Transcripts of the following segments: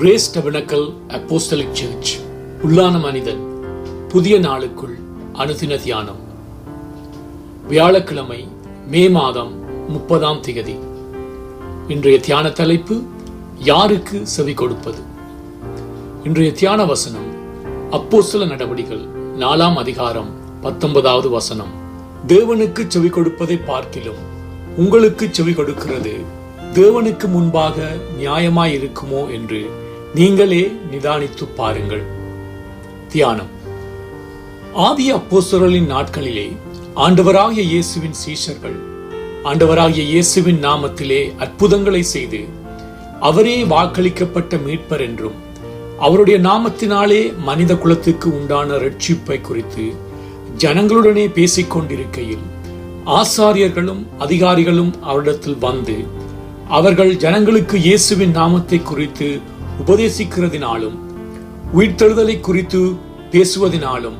Grace tabernacle apostolic search உள்ளான மனிதன் புதிய நாளுக்குள் அனுதின தியானம். வியாழக்கிழமை மே மாதம் முப்பதாம் திகதி இன்றைய தியான தலைப்பு யாருக்கு செவி கொடுப்பது? இன்றைய தியான வசனம் அப்போஸ்தல நடவடிகள் நாலாம் அதிகாரம் பத்தொன்பதாவது வசனம். தேவனுக்கு செவி கொடுப்பதை பார்க்கிலும் உங்களுக்கு செவி கொடுக்கிறது தேவனுக்கு முன்பாக நியாயமாய் இருக்குமோ என்று நீங்களே நிதானித்து பாருங்கள். தியானம். ஆதி அப்போசுரலின் நாட்களிலே ஆண்டவராகிய இயேசுவின் சீஷர்கள் ஆண்டவராகிய இயேசுவின் நாமத்திலே அற்புதங்களை செய்து அவரே வாக்களிக்கப்பட்ட மீட்பர் என்றும் அவருடைய நாமத்தினாலே மனித குலத்துக்கு உண்டான ரட்சிப்பை குறித்து ஜனங்களுடனே பேசிக்கொண்டிருக்கையில் ஆசாரியர்களும் அதிகாரிகளும் அவரிடத்தில் வந்து அவர்கள் ஜனங்களுக்கு இயேசுவின் நாமத்தை குறித்து உபதேசிக்கிறதினாலும் உயிர்த்தெழுதலை குறித்து பேசுவதினாலும்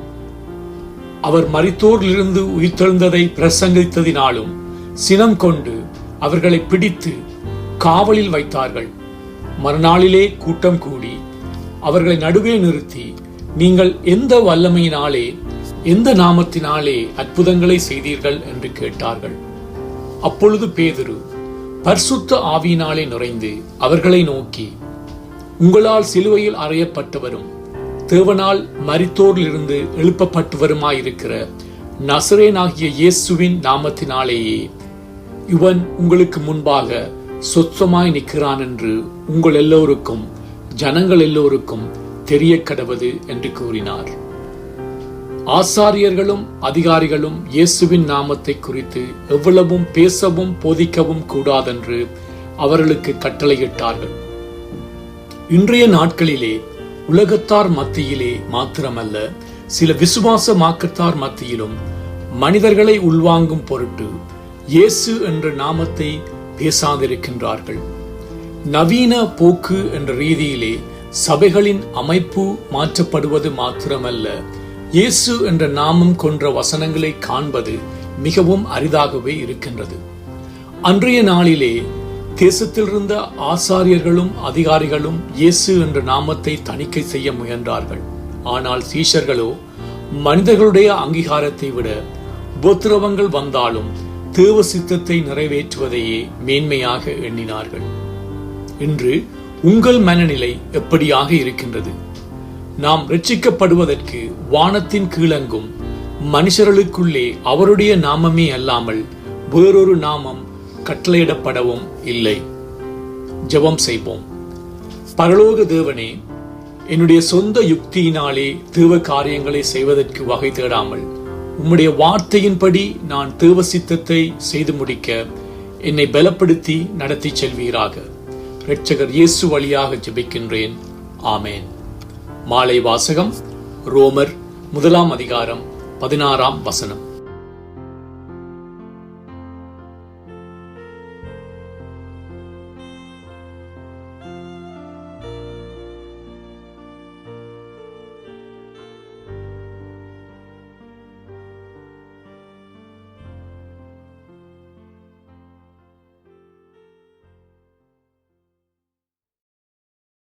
அவர் மறித்தோரிலிருந்து உயிர்த்தெழுந்ததை பிரசங்கித்ததினாலும் சினம் கொண்டு அவர்களை பிடித்து காவலில் வைத்தார்கள். மறுநாளிலே கூட்டம் கூடி அவர்களை நடுவே நிறுத்தி நீங்கள் எந்த வல்லமையினாலே எந்த நாமத்தினாலே அற்புதங்களை செய்தீர்கள்? என்று கேட்டார்கள். அப்பொழுது பேதுரு பர்சுத்த ஆவியினாலே நிறைந்து அவர்களை நோக்கி உங்களால் சிலுவையில் அறையப்பட்டவரும் தேவனால் மரித்தோரிலிருந்து எழுப்பப்பட்டவருமாயிருக்கிற நசரேனாகிய இயேசுவின் நாமத்தினாலேயே இவன் உங்களுக்கு முன்பாக சொத்தமாய் நிற்கிறான் என்று உங்கள் எல்லோருக்கும் ஜனங்கள் எல்லோருக்கும் தெரிய கடவது என்று கூறினார். ஆசாரியர்களும் அதிகாரிகளும் இயேசுவின் நாமத்தை குறித்து எவ்வளவும் பேசவும் போதிக்கவும் கூடாதென்று அவர்களுக்கு கட்டளையிட்டார்கள். இன்றைய நாட்களிலே உலகத்தார் மத்தியிலே மாத்திரமல்ல சில விசுவாச மாக்கத்தார் மத்தியிலும் மனிதர்களை உள்வாங்கும் பொருட்டு இயேசு என்ற நாமத்தை பேசாதிருக்கின்றார்கள். நவீன போக்கு என்ற ரீதியிலே சபைகளின் அமைப்பு மாற்றப்படுவது மாத்திரமல்ல இயேசு என்ற நாமம் கொன்ற வசனங்களை காண்பது மிகவும் அரிதாகவே இருக்கின்றது. அன்றைய நாளிலே தேசத்தில் இருந்த ஆசாரியர்களும் அதிகாரிகளும் இயேசு என்ற நாமத்தை தணிக்கை செய்ய முயன்றார்கள். ஆனால் சீஷர்களோ மனிதர்களுடைய அங்கீகாரத்தை விட உபத்திரவங்கள் வந்தாலும் தேவ சித்தத்தை நிறைவேற்றுவதையே மேன்மையாக எண்ணினார்கள். இன்று உங்கள் மனநிலை எப்படியாக இருக்கின்றது? நாம் ரட்சிக்கப்படுவதற்கு வானத்தின் கீழங்கும் மனுஷர்களுக்குள்ளே அவருடைய நாமமே அல்லாமல் வேறொரு நாமம் கட்டளையிடப்படவும் இல்லை. ஜெபம் செய்வோம். பரலோக தேவனே என்னுடைய சொந்த யுக்தியினாலே தேவ காரியங்களை செய்வதற்கு வகை தேடாமல் உம்முடைய வார்த்தையின்படி நான் தேவ சித்தத்தை செய்து முடிக்க என்னை பலப்படுத்தி நடத்தி செல்வீராக. இரட்சகர் இயேசு வழியாக ஜெபிக்கின்றேன். ஆமேன். மாலை வாசகம் ரோமர் முதலாம் அதிகாரம் பதினாறாம் வசனம்.